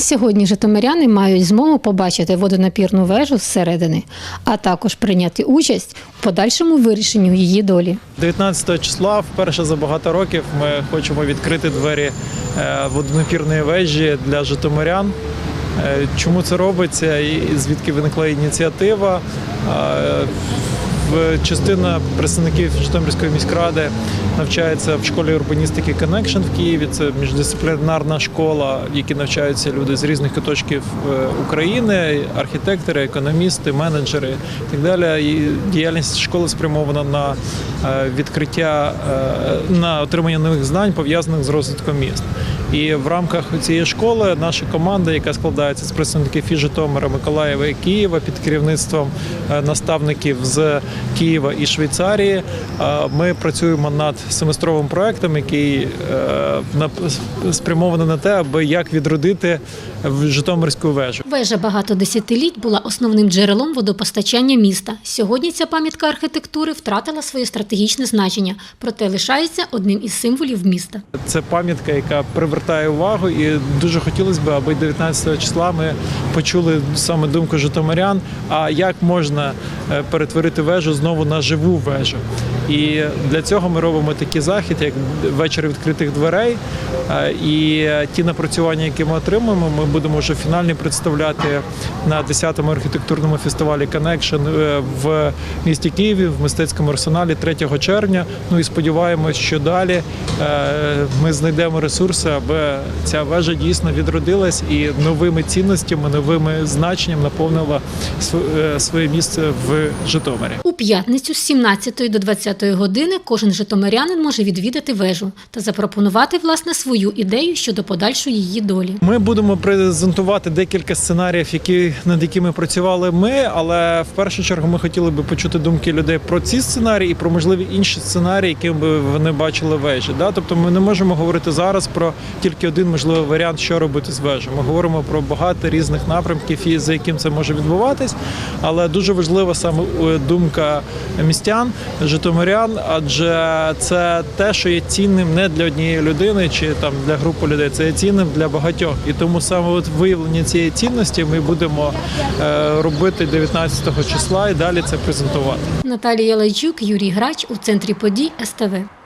Сьогодні житомиряни мають змогу побачити водонапірну вежу зсередини, а також прийняти участь у подальшому вирішенню її долі. 19 числа, вперше за багато років, ми хочемо відкрити двері е, водонапірної вежі для житомирян. Е, Чому це робиться і звідки виникла ініціатива? Частина представників Житомирської міськради навчається в школі урбаністики Connection в Києві. Це міждисциплінарна школа, в якій навчаються люди з різних куточків е, України, архітектори, економісти, менеджери і так далі. І діяльність школи спрямована на е, відкриття е, на отримання нових знань пов'язаних з розвитком міст. І в рамках цієї школи наша команда, яка складається з представників і Житомира, Миколаєва і Києва під керівництвом наставників з Києва і Швейцарії, е, ми працюємо над семестровим проектом, який е, спрямований на те, аби як відродити Житомирську вежу. Вежа багато десятиліть була основним джерелом водопостачання міста. Сьогодні ця пам'ятка архітектури втратила своє стратегічне значення, проте лишається одним із символів міста. Це пам'ятка, яка привертає увагу, і дуже хотілося б, аби 19 числа ми почули саме думку житомирян. А як можна перетворити вежу знову на живу вежу? І для цього ми робимо такий захід, як вечір відкритих дверей. Е, І ті напрацювання, які ми отримуємо, ми будемо вже фінальні представляти на 10-му архітектурному фестивалі Connection е, в місті Києві в мистецькому арсеналі 3 червня. Ну і сподіваємось, що далі е, ми знайдемо ресурси, аби ця вежа дійсно відродилась і новими цінностями, новими значенням наповнила св- е, своє місце в Житомирі. У п'ятницю з 17 до 20 години кожен житомирянин може відвідати вежу та запропонувати власне свою ідею щодо подальшої її долі. Ми будемо презентувати декілька сценаріїв, які над якими працювали ми. Але в першу чергу ми хотіли би почути думки людей про ці сценарії і про можливі інші сценарії, які би вони бачили вежі. Да? Тобто ми не можемо говорити зараз про тільки один можливий варіант, що робити з вежею. Ми говоримо про багато різних напрямків, і за яким це може відбуватись. Але дуже важлива саме е, думка містян, житомирян, адже це те, що є цінним не для однієї людини чи там для групи людей, це є цінним для багатьох. І тому саме от виявлення цієї цінності ми будемо е, робити 19 числа і далі це презентувати. Наталія Лайчук, Юрій Грач у центрі подій СТВ.